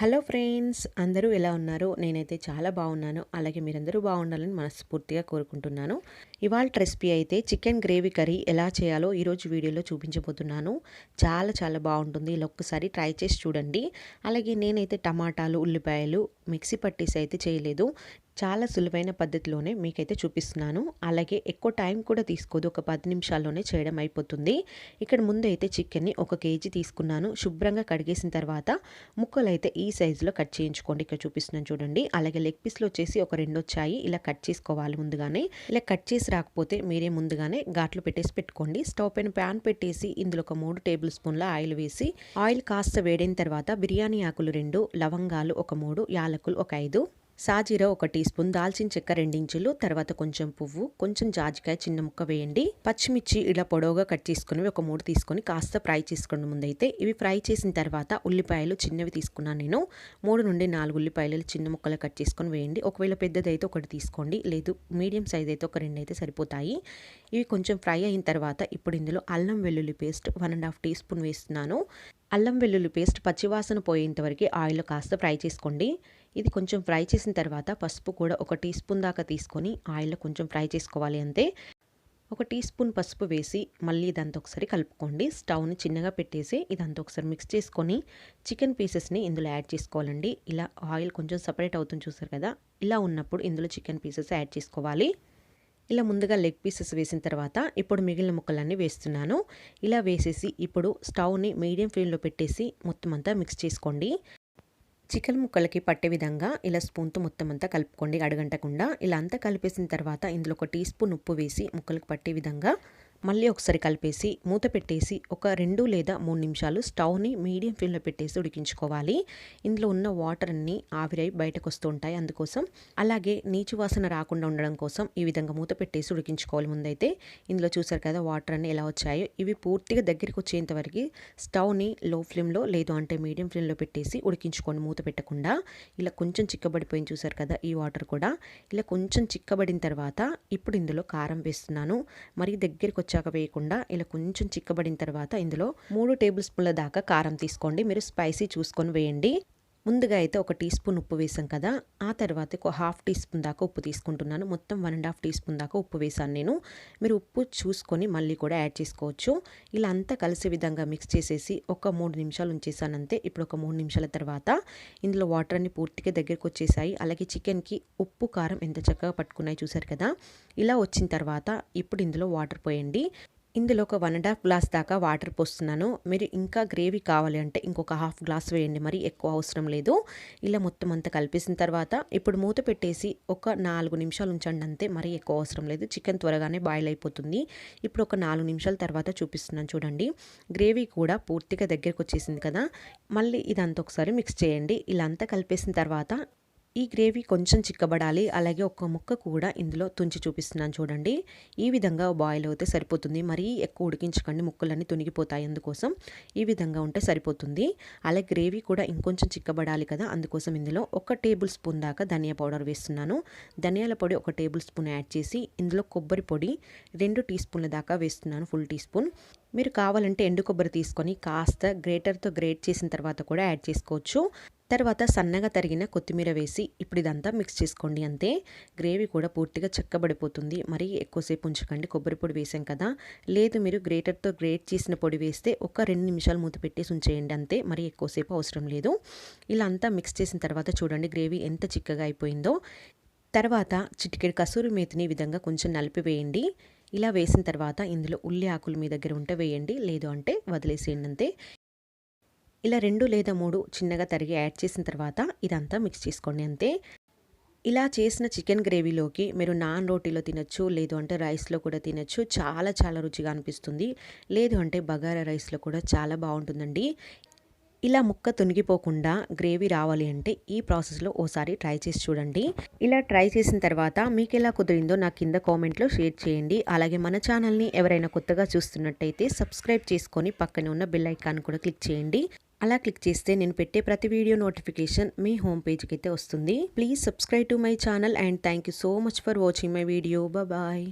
Hello friends అందరూ ఎలా ఉన్నారు? నేనైతే చాలా బాగున్నాను. అలాగే మీరందరూ బాగుండాలని మనస్ఫూర్తిగా కోరుకుంటున్నాను. ఇవాళ రెసిపీ అయితే చికెన్ గ్రేవీ కర్రీ ఎలా చేయాలో ఈరోజు వీడియోలో చూపించబోతున్నాను. చాలా చాలా బాగుంటుంది. ఇలా ఒక్కసారి ట్రై చేసి చూడండి. అలాగే నేనైతే టమాటాలు ఉల్లిపాయలు మిక్సీ పట్టేసి అయితే చేయలేదు. చాలా సులువైన పద్ధతిలోనే మీకైతే చూపిస్తున్నాను. అలాగే ఎక్కువ టైం కూడా తీసుకోదు. ఒక పది నిమిషాల్లోనే చేయడం అయిపోతుంది. ఇక్కడ ముందు అయితే చికెన్ని ఒక కేజీ తీసుకున్నాను. శుభ్రంగా కడిగేసిన తర్వాత ముక్కలు అయితే ఈ సైజులో కట్ చేయించుకోండి. ఇక్కడ చూపిస్తున్నాను చూడండి. అలాగే లెగ్ పీస్లో వచ్చేసి ఒక రెండు వచ్చాయి. ఇలా కట్ చేసుకోవాలి ముందుగానే. ఇలా కట్ చేసి రాకపోతే మీరే ముందుగానే ఘాట్లు పెట్టేసి పెట్టుకోండి. స్టవ్ పైన ప్యాన్ పెట్టేసి ఇందులో ఒక మూడు టేబుల్ స్పూన్ల ఆయిల్ వేసి ఆయిల్ కాస్త వేడైన తర్వాత బిర్యానీ ఆకులు రెండు లవంగాలు ఒక మూడు యాలకులు ఒక ఐదు సాజీర ఒక టీ స్పూన్ దాల్చిన చెక్క రెండించులు తర్వాత కొంచెం పువ్వు కొంచెం జాజికాయ చిన్న ముక్క వేయండి. పచ్చిమిర్చి ఇలా పొడవుగా కట్ చేసుకుని ఒక మూడు తీసుకొని కాస్త ఫ్రై చేసుకోండి ముందైతే. ఇవి ఫ్రై చేసిన తర్వాత ఉల్లిపాయలు చిన్నవి తీసుకున్నాను నేను. మూడు నుండి నాలుగు ఉల్లిపాయలు చిన్న ముక్కలు కట్ చేసుకొని వేయండి. ఒకవేళ పెద్దదైతే ఒకటి తీసుకోండి లేదు మీడియం సైజ్ అయితే ఒక రెండు అయితే సరిపోతాయి. ఇవి కొంచెం ఫ్రై అయిన తర్వాత ఇప్పుడు ఇందులో అల్లం వెల్లుల్లి paste one and half teaspoon వేస్తున్నాను. అల్లం వెల్లుల్లి పేస్ట్ పచ్చివాసన పోయేంతవరకు ఆయిల్ ఆయిల్లో కాస్త ఫ్రై చేసుకోండి. ఇది కొంచెం ఫ్రై చేసిన తర్వాత పసుపు కూడా ఒక టీ స్పూన్ దాకా తీసుకొని ఆయిల్లో కొంచెం ఫ్రై చేసుకోవాలి అంతే. ఒక టీ స్పూన్ పసుపు వేసి మళ్ళీ ఇదంతా ఒకసారి కలుపుకోండి. స్టవ్ని చిన్నగా పెట్టేసి ఇదంతా ఒకసారి మిక్స్ చేసుకొని చికెన్ పీసెస్ని ఇందులో యాడ్ చేసుకోవాలండి. ఇలా ఆయిల్ కొంచెం సపరేట్ అవుతుంది చూసారు కదా? ఇలా ఉన్నప్పుడు ఇందులో చికెన్ పీసెస్ యాడ్ చేసుకోవాలి. ఇలా ముందుగా లెగ్ పీసెస్ వేసిన తర్వాత ఇప్పుడు మిగిలిన ముక్కలన్నీ వేస్తున్నాను. ఇలా వేసేసి ఇప్పుడు స్టవ్ని మీడియం ఫ్లేమ్లో పెట్టేసి మొత్తం అంతా మిక్స్ చేసుకోండి. చికెన్ ముక్కలకి పట్టే విధంగా ఇలా స్పూన్తో మొత్తం అంతా కలుపుకోండి అడగంటకుండా ఇలా అంతా కలిపేసిన తర్వాత ఇందులో ఒక టీ స్పూన్ ఉప్పు వేసి ముక్కలకు పట్టే విధంగా మళ్ళీ ఒకసారి కలిపేసి మూత పెట్టేసి ఒక రెండు లేదా మూడు నిమిషాలు స్టవ్ని మీడియం ఫ్లేమ్లో పెట్టేసి ఉడికించుకోవాలి. ఇందులో ఉన్న వాటర్ అన్ని ఆవిరై బయటకు వస్తూ ఉంటాయి అందుకోసం. అలాగే నీచు వాసన రాకుండా ఉండడం కోసం ఈ విధంగా మూత పెట్టేసి ఉడికించుకోవాలి ముందైతే. ఇందులో చూసారు కదా వాటర్ అన్ని ఎలా వచ్చాయో? ఇవి పూర్తిగా దగ్గరికి వచ్చేంత వరకు స్టవ్ని లో ఫ్లేమ్లో లేదు అంటే మీడియం ఫ్లేమ్లో పెట్టేసి ఉడికించుకోండి మూత పెట్టకుండా. ఇలా కొంచెం చిక్కబడిపోయింది చూసారు కదా ఈ వాటర్ కూడా. ఇలా కొంచెం చిక్కబడిన తర్వాత ఇప్పుడు ఇందులో కారం వేస్తున్నాను. మరి దగ్గరికి వచ్చాక వేయకుండా ఇలా కొంచెం చిక్కబడిన తర్వాత ఇందులో మూడు టేబుల్ స్పూన్ల దాకా కారం తీసుకోండి. మీరు స్పైసీ చూసుకొని వేయండి. ముందుగా అయితే ఒక టీ స్పూన్ ఉప్పు వేసాం కదా ఆ తర్వాత ఒక హాఫ్ టీ స్పూన్ దాకా ఉప్పు తీసుకుంటున్నాను. మొత్తం one and half teaspoon దాకా ఉప్పు వేసాను నేను. మీరు ఉప్పు చూసుకొని మళ్ళీ కూడా యాడ్ చేసుకోవచ్చు. ఇలా అంతా కలిసే విధంగా మిక్స్ చేసేసి ఒక మూడు నిమిషాలు ఉంచేసాను అంతే. ఇప్పుడు ఒక మూడు నిమిషాల తర్వాత ఇందులో వాటర్ అన్ని పూర్తిగా దగ్గరకు వచ్చేసాయి. అలాగే చికెన్కి ఉప్పు కారం ఎంత చక్కగా పట్టుకున్నాయి చూసారు కదా? ఇలా వచ్చిన తర్వాత ఇప్పుడు ఇందులో వాటర్ పోయండి. ఇందులో ఒక వన్ అండ్ హాఫ్ గ్లాస్ దాకా వాటర్ పోస్తున్నాను. మీరు ఇంకా గ్రేవీ కావాలి అంటే ఇంకొక హాఫ్ గ్లాస్ వేయండి. మరి ఎక్కువ అవసరం లేదు. ఇలా మొత్తం అంతా కలిపేసిన తర్వాత ఇప్పుడు మూత పెట్టేసి ఒక నాలుగు నిమిషాలు ఉంచండి అంతే. మరీ ఎక్కువ అవసరం లేదు. చికెన్ త్వరగానే బాయిల్ అయిపోతుంది. ఇప్పుడు ఒక నాలుగు నిమిషాల తర్వాత చూపిస్తున్నాను చూడండి. గ్రేవీ కూడా పూర్తిగా దగ్గరకు వచ్చేసింది కదా. మళ్ళీ ఇదంతా ఒకసారి మిక్స్ చేయండి. ఇలా అంతా కలిపేసిన తర్వాత ఈ గ్రేవీ కొంచెం చిక్కబడాలి. అలాగే ఒక్క ముక్క కూడా ఇందులో తుంచి చూపిస్తున్నాను చూడండి. ఈ విధంగా బాయిల్ అయితే సరిపోతుంది. మరీ ఎక్కువ ఉడికించకండి. ముక్కలన్నీ తునిగిపోతాయి అందుకోసం ఈ విధంగా ఉంటే సరిపోతుంది. అలాగే గ్రేవీ కూడా ఇంకొంచెం చిక్కబడాలి కదా అందుకోసం ఇందులో ఒక టేబుల్ స్పూన్ దాకా ధనియా పౌడర్ వేస్తున్నాను. ధనియాల పొడి ఒక టేబుల్ స్పూన్ యాడ్ చేసి ఇందులో కొబ్బరి పొడి రెండు టీ స్పూన్ల దాకా వేస్తున్నాను ఫుల్ టీ స్పూన్. మీరు కావాలంటే ఎండు కొబ్బరి తీసుకొని కాస్త గ్రేటర్తో గ్రేట్ చేసిన తర్వాత కూడా యాడ్ చేసుకోవచ్చు. తర్వాత సన్నగా తరిగిన కొత్తిమీర వేసి ఇప్పుడు ఇదంతా మిక్స్ చేసుకోండి అంతే. గ్రేవీ కూడా పూర్తిగా చెక్కబడిపోతుంది. మరీ ఎక్కువసేపు ఉంచకండి. కొబ్బరి పొడి వేసాం కదా. లేదు మీరు గ్రేటర్తో గ్రేట్ చేసిన పొడి వేస్తే ఒక రెండు నిమిషాలు మూత పెట్టేసి ఉంచేయండి అంతే. మరీ ఎక్కువసేపు అవసరం లేదు. ఇలా అంతా మిక్స్ చేసిన తర్వాత చూడండి గ్రేవీ ఎంత చిక్కగా అయిపోయిందో. తర్వాత చిటికెడు కసూరి మేతిని విధంగా కొంచెం నలిపివేయండి ఇలా వేసిన తర్వాత ఇందులో ఉల్లి ఆకులు మీ దగ్గర ఉంటే వేయండి. లేదు అంటే వదిలేసేయండి అంతే. ఇలా రెండు లేదా మూడు చిన్నగా తరిగి యాడ్ చేసిన తర్వాత ఇదంతా మిక్స్ చేసుకోండి అంతే. ఇలా చేసిన చికెన్ గ్రేవీలోకి మీరు నాన్ రోటీలో తినచ్చు లేదు అంటే రైస్లో కూడా తినచ్చు. చాలా చాలా రుచిగా అనిపిస్తుంది. లేదు అంటే బగారా రైస్లో కూడా చాలా బాగుంటుందండి. ఇలా ముక్క తునిగిపోకుండా గ్రేవీ రావాలి అంటే ఈ ప్రాసెస్లో ఓసారి ట్రై చేసి చూడండి. ఇలా ట్రై చేసిన తర్వాత మీకు ఎలా కుదిరిందో నా కింద కామెంట్లో షేర్ చేయండి. అలాగే మన ఛానల్ని ఎవరైనా కొత్తగా చూస్తున్నట్టయితే సబ్స్క్రైబ్ చేసుకొని పక్కనే ఉన్న బెల్ ఐకాన్ కూడా క్లిక్ చేయండి. అలా క్లిక్ చేస్తే నేను పెట్టే ప్రతి వీడియో నోటిఫికేషన్ మీ హోమ్ పేజ్కి అయితే వస్తుంది. Please subscribe to my channel and thank you so much for watching my video. Bye.